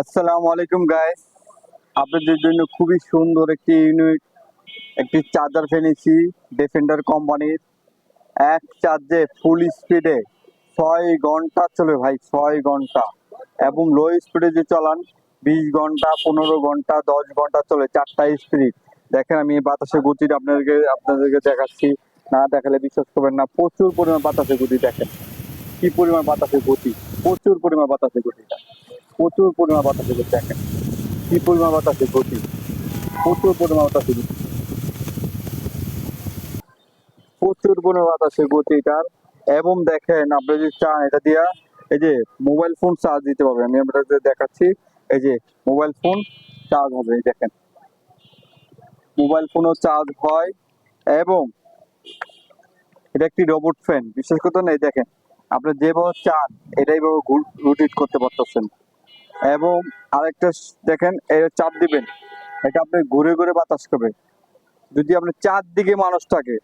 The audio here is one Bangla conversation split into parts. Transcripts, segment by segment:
আসসালামু আলাইকুম গাইস আপনাদের জন্য খুবই সুন্দর একটি ইউনিক একটি চার্জার ফেনেছি ডিফেন্ডার কোম্পানির এক চার্জে ফুল স্পিডে ছয় ঘণ্টা চলে ভাই, ছয় ঘণ্টা। এবং লো স্পিডে যে চলান, বিশ ঘণ্টা, পনেরো ঘণ্টা, দশ ঘণ্টা চলে, চারটা স্পিড দেখেন, আমি বাতাসের গতিটা আপনাদেরকে আপনাদেরকে দেখাচ্ছি। না দেখালে বিশ্বাস করবেন না, প্রচুর পরিমাণ বাতাসের গতি দেখেন। কি পরিমাণ বাতাসের গতি? প্রচুর পরিমাণ বাতাসের গতিটা। প্রচুর পরিমাণ বাতাসে গতি দেখেন। কি পরিমাণ বাতাসে গতি প্রচুর পরিমাণ বাতাসে গতি প্রচুর পরিমাণ বাতাসে গতি এটার। এবং দেখেন, আপনি যদি চান এটা দিয়া এই যে মোবাইল ফোন চার্জ দিতে পারবেন। আমি আপনাদের দেখাচ্ছি, এই যে মোবাইল ফোন চার্জ হবে, এই দেখেন। মোবাইল ফোনও চার্জ হয় এবং এটা একটি রোবট ফ্যান বিশেষ করে না এই দেখেন। আপনি যেভাবে চান, এটাই ভাবে রোটেট করতে পারতেছেন। এবং আরেকটা দেখেন, এর চাপ দিবেন। এটা আপনি ঘুরে ঘুরে বাতাস করবে যদি আপনি চারদিকে মানুষ থাকে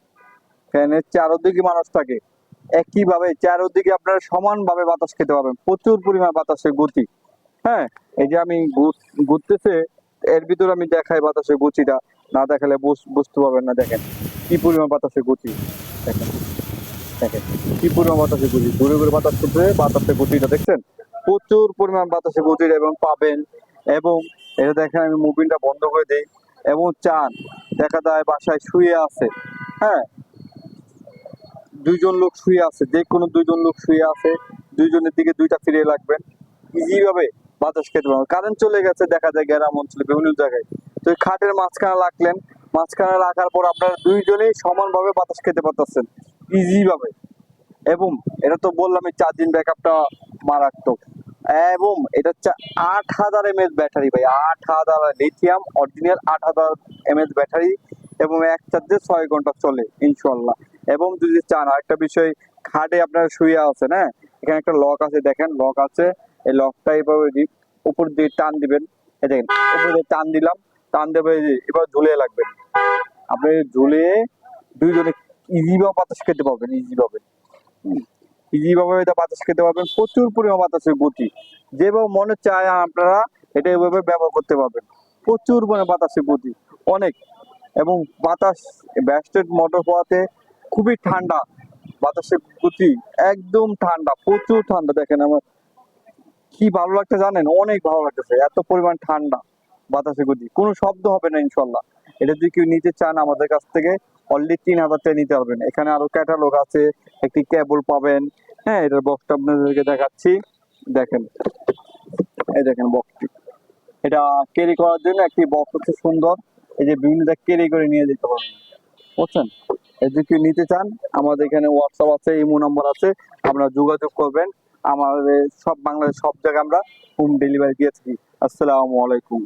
ফ্যানের চারোদিকে মানুষ থাকে, একইভাবে চারোদিকে আপনারা সমানভাবে বাতাস খেতে পারবেন প্রচুর পরিমাণ বাতাসের গতি। হ্যাঁ এই যে আমি ঘুরতেছে, এর ভিতরে আমি দেখাই বাতাসের গতিটা। না দেখালে বুঝ- বুঝতে পারবেন না, দেখেন। কি পরিমাণ বাতাসের গতি। দেখেন দেখেন, কি পরিমাণ বাতাসের গতি। ঘুরে ঘুরে বাতাস করতে বাতাসের গতিটা দেখছেন? প্রচুর পরিমাণ বাতাসে গতির এবং পাবেন। এবং এটা দেখেন আমি মুভিটা বন্ধ করে দিই। এবং চান, দেখা যায় বাসায় শুয়ে আছে। হ্যাঁ? দুইজন লোক শুয়ে আছে, যে কোনো দুইজন লোক শুয়ে আছে। দুইজনের দিকে দুইটা ফিরে লাগবেন। ইজি ভাবে বাতাস খেতে পারবেন। কারেন্ট চলে গেছে, দেখা যায় গ্রাম অঞ্চলে বিভিন্ন জায়গায়। তো এই খাটের মাঝখানে রাখলেন। মাঝখানে রাখার পর আপনারা দুইজনেই সমানভাবে বাতাস খেতে পারতেছেন। ইজি ভাবে এবং এটা তো বললাম চার্জিং ব্যাকআপটা মারাত্মক। এবং এটা হচ্ছে আট হাজার এমএএচ ব্যাটারি ভাই। আট হাজার লিথিয়াম অরিজিনাল আট হাজার এমএএচ ব্যাটারি এবং এক চার্জে ছয় ঘণ্টা চলে ইনশাল্লাহ এবং যদি চান, আরেকটা বিষয়, খাটে আপনার শুয়ে আছেন হ্যাঁ? এখানে একটা লক আছে, দেখেন, লক আছে। এই লকটা এভাবে উপর দিয়ে টান দিবেন। এই দেখেন, উপর দিয়ে টান দিলাম। টান দেবে এবার ঝুলিয়ে লাগবেন আপনি ঝুলিয়ে দুইজনে ইজি ভাবে বাতাস খেতে পাবেন ইজি ভাবে। ইজি ভাবে এটা বাতাস খেতে পারবেন, প্রচুর পরিমাণ বাতাসের গতি। যেভাবে মনে চায় আপনারা, এটা এভাবে ব্যবহার করতে পারবেন। প্রচুর পরিমাণে বাতাসের গতি, অনেক। এবং বাতাস, ব্যাস্টেড মোটর হওয়াতে খুবই ঠান্ডা, বাতাসের গতি একদম ঠান্ডা, প্রচুর ঠান্ডা। দেখেন আমার, কি ভালো লাগছে জানেন? অনেক ভালো লাগতেছে, এত পরিমাণ ঠান্ডা বাতাসের গতি। কোনো শব্দ হবে না, ইনশাল্লাহ। এটা যদি কেউ নিতে চান আমাদের কাছ থেকে অনলি তিন হাজার টাকা নিতে পারবেন। এখানে আরও ক্যাটালগ আছে, একটি কেবল পাবেন। হ্যাঁ এটার বক্সটা আপনাদেরকে দেখাচ্ছি। দেখেন। এই দেখেন বক্সটি এটা ক্যারি করার জন্য একটি বক্স হচ্ছে সুন্দর। এই যে বিভিন্ন ক্যারি করে নিয়ে যেতে পারবেন। বুঝছেন? যদি কেউ নিতে চান, আমাদের এখানে হোয়াটসঅ্যাপ আছে, ইমো নাম্বার আছে, আপনারা যোগাযোগ করবেন। আমাদের সব বাংলাদেশ, সব জায়গায় আমরা হোম ডেলিভারি দিয়ে থাকি। আসসালামু আলাইকুম।